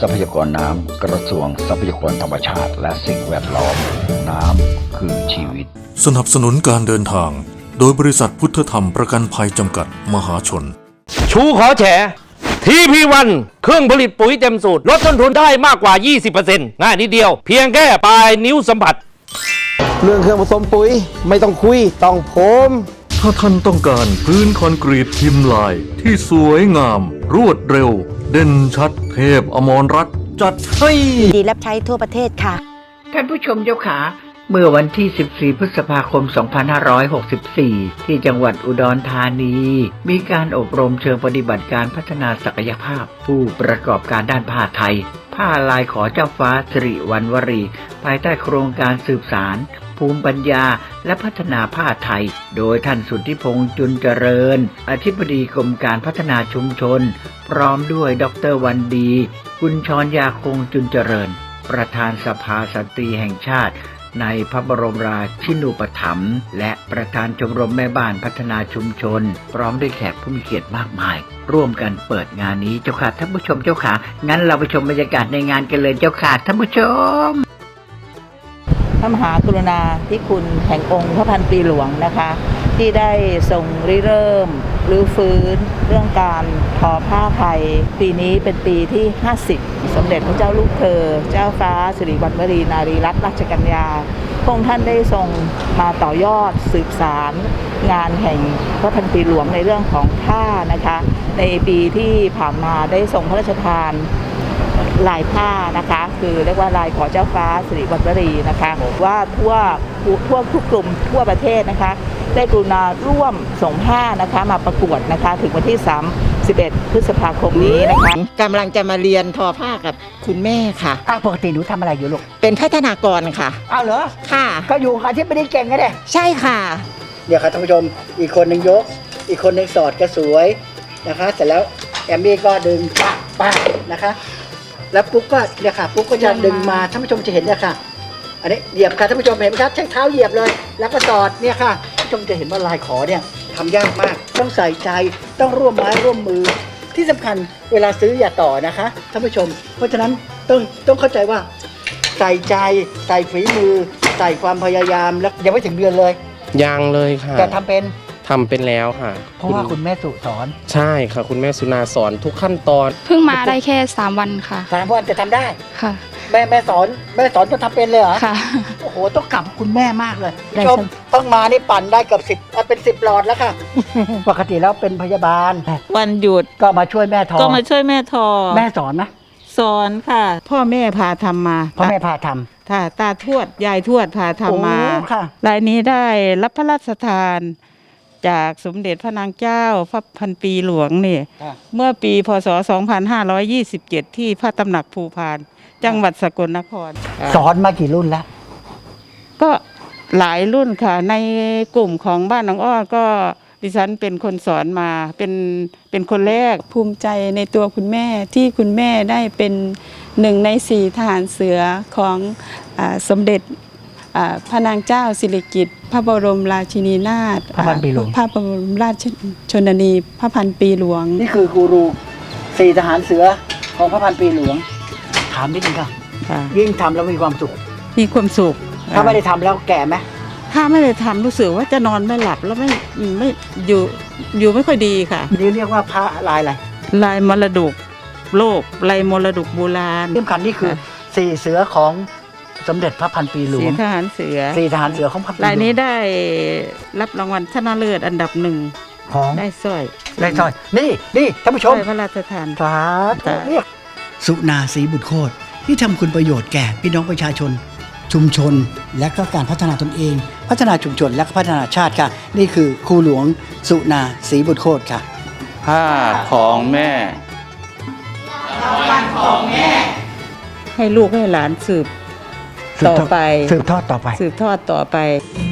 ทรัพยากรน้ำกระทรวงทรัพยากรธรรมชาติ และสิ่งแวดล้อม น้ำคือชีวิต สนับสนุนการเดินทาง โดยบริษัทพุทธธรรมประกันภัยจำกัดมหาชน ชูขอแฉทีพีวันเครื่องผลิตปุ๋ยเต็มสูตร ลดต้นทุนได้มากกว่า 20%ง่ายนิดเดียว เพียงแค่ปลายนิ้วสัมผัส เรื่องเครื่องผสมปุ๋ยไม่ต้องคุยต้องผม ถ้าท่านต้องการพื้นคอนกรีตพิมพ์ลายที่สวยงาม รวดเร็ว เด่นชัดเทพอมรรัตน์จัดให้ ดีรับใช้ทั่วประเทศค่ะ ท่านผู้ชมเจ้าขา เมื่อวันที่ 14 พฤษภาคม 2564 ที่จังหวัดอุดรธานี มีการอบรมเชิงปฏิบัติการพัฒนาศักยภาพ ผู้ประกอบการด้านผ้าไทย ผ้าลายขอเจ้าฟ้าสิริวัณวรี ภายใต้โครงการสืบสาร ภูมิปัญญาและพัฒนาผ้าไทย โดยท่านสุทธิพงษ์จุนเจริญ อธิบดีกรมการพัฒนาชุมชน พร้อมด้วยดรวันดีกุญชรยาคงจุนเจริญ ประธานสภาสตรีแห่งชาติ ในพระบรมราชินูปถัมภ์และประธานชมรมแม่บ้านพัฒนาชุมชน พร้อมด้วยแขกผู้มีเกียรติมากมาย ร่วมกันเปิดงานนี้เจ้าค่ะท่านผู้ชมเจ้าค่ะงั้นเราไปชมบรรยากาศในงานกันเลยเจ้าค่ะท่านผู้ชม พระมหากรุณาธิคุณแห่งองค์พระพันปีหลวงนะคะ ที่ได้ทรงริเริ่มหรือฟื้นเรื่องการทอผ้าไทย ปีนี้เป็นปีที่ 50 สมเด็จพระเจ้าลูกเธอ เจ้าฟ้าสิริวัณวรีนารีรัตนราชกัญญาพระองค์ท่านได้ทรงมาต่อยอดสืบสารงานแห่งพระพันปีหลวงในเรื่องของผ้านะคะ ในปีที่ผ่านมาได้ทรงพระราชทาน ลายผ้านะคะ คือเรียกว่าลายขอเจ้าฟ้าสิริวัณวรีนะคะว่าทั่วทั่วทุกกลุ่มทั่วประเทศนะคะ ได้กรุณาร่วมส่งผ้านะคะมาประกวดนะคะ ถึงวันที่ 31พฤษภาคมนี้นะคะกำลังจะมาเรียนทอผ้ากับคุณแม่ค่ะอ้าวปกติหนูทำอะไรอยู่ลูกเป็นพัฒนากรค่ะ อ้าวเหรอ ค่ะ ก็อยู่ค่ะที่ไม่ได้เก่งกันเลยใช่ค่ะเดี๋ยวค่ะท่านผู้ชมอีกคนหนึ่งยก อีกคนหนึ่งสอดก็สวยนะคะ เสร็จแล้วแอมมี่ก็ดึงป้าป้านะคะ แล้วปุ๊กก็เนี่ยค่ะปุ๊กก็จะดึงมาท่านผู้ชมจะเห็นเนี่ยค่ะ อันนี้เหยียบค่ะท่านผู้ชมเห็นไหมครับใช้เท้าเหยียบเลย แล้วก็สอดเนี่ยค่ะท่านผู้ชมจะเห็นว่าลายขอเนี่ยทำยากมาก ต้องใส่ใจต้องร่วมไม้ร่วมมือ ที่สำคัญเวลาซื้ออย่าต่อนะคะท่านผู้ชม เพราะฉะนั้นต้องต้องเข้าใจว่า ใส่ใจใส่ฝีมือ ใส่ความพยายามแล้วยังไม่ถึงเดือนเลยยังเลยค่ะแต่ทำเป็น ทำเป็นแล้วค่ะเพราะว่าคุณแม่สุสอนใช่ค่ะ คุณแม่สุนาสอนทุกขั้นตอน เพิ่งมาได้แค่ 3 วันค่ะ สามวันจะทำได้ ค่ะแม่แม่สอนแม่สอนจนทำเป็นเลยเหรอค่ะ โอ้โหต้องกลับคุณแม่มากเลยได้ชมต้องมานี่ปั่นได้เกือบสิบเป็นสิบหลอดแล้วค่ะ ปกติแล้วเป็นพยาบาล วันหยุดก็มาช่วยแม่ทอก็มาช่วยแม่ทอแม่สอนไหมสอนค่ะ พ่อแม่พาทำมาพ่อแม่พาทค่ะตาทวดยายทวดพาำทำมาโอ้ค่ะ รายนี้ได้รับพระราชทาน จากสมเด็จพระนางเจ้าพระพันปีหลวงเนี่ยค่ะเมื่อปีพศ 2527 ที่พระตำหนักภูพาน จังหวัดสกลนคร สอนมากี่รุ่นแล้ว ก็หลายรุ่นค่ะ ในกลุ่มของบ้านน้องอ้อก็ดิฉันเป็นคนสอนมาเป็นเป็นคนแรกภูมิใจในตัวคุณแม่ที่คุณแม่ได้เป็นหนึ่งในสี่ทหารเสือของอาสมเด็จอ่า พระนางเจ้าสิริกิติ์พระบรมราชินีนาถพระพันปีหลวง พระบรมราชชนนีพระพันปีหลวง นี่คือกูรูสี่ทหารเสือของพระพันปีหลวง ถามนิดนึงค่ะ ค่ะยิ่งทำแล้วมีความสุข มีความสุขถ้าไม่ได้ทำแล้วแก่ไหมถ้าไม่ได้ทำรู้สึกว่าจะนอนไม่หลับแล้วไม่ไม่อยู่อยู่ไม่ค่อยดีค่ะ นี่เรียกว่าพระลายอะไรลายมรดกโลกลายมรดกโบราณ ที่สำคัญนี่คือสี่เสือของ สมเด็จพระพันปีหลวสีงทหารเสือสี่ทหารเสือของพระพันปีหลวงรายนี้ได้รับรางวัลชนะเลิศอันดับหนึ่งของได้สร้อยได้ซอย นี่นี่ท่านผู้ชสร้มอยพระราชทานสาธุเนี่ยสุนาสีบุตรโคตรที่ทำคุณประโยชน์แก่พี่น้องประชาชน ชุมชนและก็การพัฒนาตนเอง พัฒนาชุมชนและก็พัฒนาชาติค่ะ นี่คือครูหลวงสุนาสีบุตรโคตรค่ะ ผ้าของแม่ให้ลูกให้หลานสืบสืบ ต่อทอดไป สืบทอดต่อไป สืบทอดต่อไปประตู